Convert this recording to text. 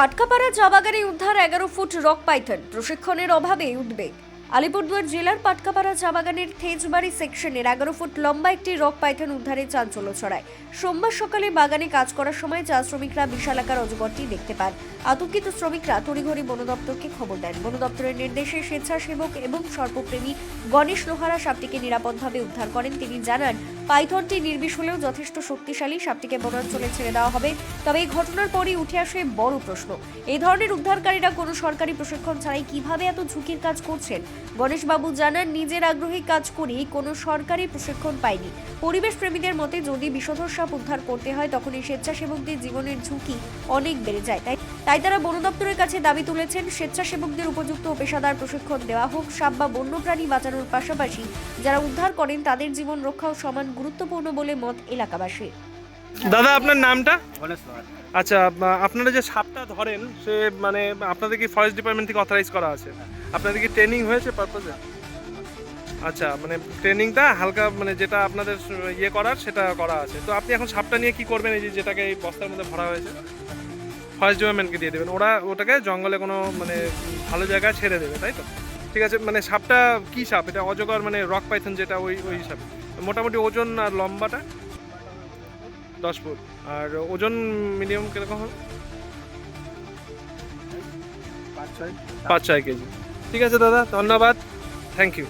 পাটকাপাড়া জবাগারি উদ্ধার এগারো foot rock Python. প্রশিক্ষণের অভাবে উদ্বেগ। আলিপুরদুয়ার জেলার পাটকাপাড়া চা বাগানের থেজবাড়ি সেকশনের এগারো ফুট লম্বা একটি রক পাইথন উদ্ধারে চাঞ্চল্য ছড়ায়। সোমবার সকালে বাগানে কাজ করার সময় চা শ্রমিকরা বিশালাকার অজগরটি দেখতে পান। আতঙ্কিত শ্রমিকরা তড়িঘড়ি বন দপ্তরকে খবর দেন। বন দপ্তরের নির্দেশে স্বেচ্ছাসেবক এবং সর্পপ্রেমী গণেশ লোহারা সাপটিকে নিরাপদভাবে উদ্ধার করেন। তিনি জানান, পাইথনটি নির্বিষ হলেও যথেষ্ট শক্তিশালী, সাপটিকে বনাঞ্চলে ছেড়ে দেওয়া হবে। তবে এই ঘটনার পরই উঠে আসে বড় প্রশ্ন। এই ধরনের উদ্ধারকারীরা কোনো সরকারি প্রশিক্ষণ ছাড়াই কীভাবে এত ঝুঁকির কাজ করছেন? গণেশবাবু জানান, নিজের আগ্রহী কাজ করি কোনো সরকারি প্রশিক্ষণ পাইনি। পরিবেশ প্রেমীদের মতে, যদি বিষধর সাপ উদ্ধার করতে হয়, তখন এই স্বেচ্ছাসেবকদের জীবনের ঝুঁকি অনেক বেড়ে যায়। তাই তাই তারা বন দপ্তরের কাছে দাবি তুলেছেন, স্বেচ্ছাসেবকদের উপযুক্ত ও পেশাদার প্রশিক্ষণ দেওয়া হোক, সাপ বা বন্যপ্রাণী বাঁচানোর পাশাপাশি যারা উদ্ধার করেন, তাদের জীবন রক্ষাও সমান গুরুত্বপূর্ণ বলে মত এলাকাবাসীর। দাদা আপনার নামটা? আচ্ছা আপনারা যে সাপটা ধরেন সে মানে আপনাদের কি ফরেস্ট ডিপার্টমেন্ট থেকে অথরাইজ করা আছে? আপনাদের কি ট্রেনিং হয়েছে পারপাসে আচ্ছা মানে ট্রেনিংটা হালকা মানে যেটা আপনাদের ইয়ে করার সেটা করা আছে। তো আপনি এখন সাপটা নিয়ে কি করবেন? এই যে যেটাকে এই বস্তার মধ্যে ভরা হয়েছে ফরেস্ট ডিপার্টমেন্টকে দিয়ে দেবেন। ওরা ওটাকে জঙ্গলে কোনো মানে ভালো জায়গায় ছেড়ে দেবে তাই তো? ঠিক আছে মানে সাপটা কি সাপ? এটা অজগর মানে রক পাইথন যেটা ওই ওই সাপ। মোটামুটি ওজন আর লম্বাটা? দশ ফুট। আর ওজন মিনিমাম কীরকম হবে? পাঁচ ছয়। পাঁচ ছয় কেজি। ঠিক আছে দাদা ধন্যবাদ। Thank you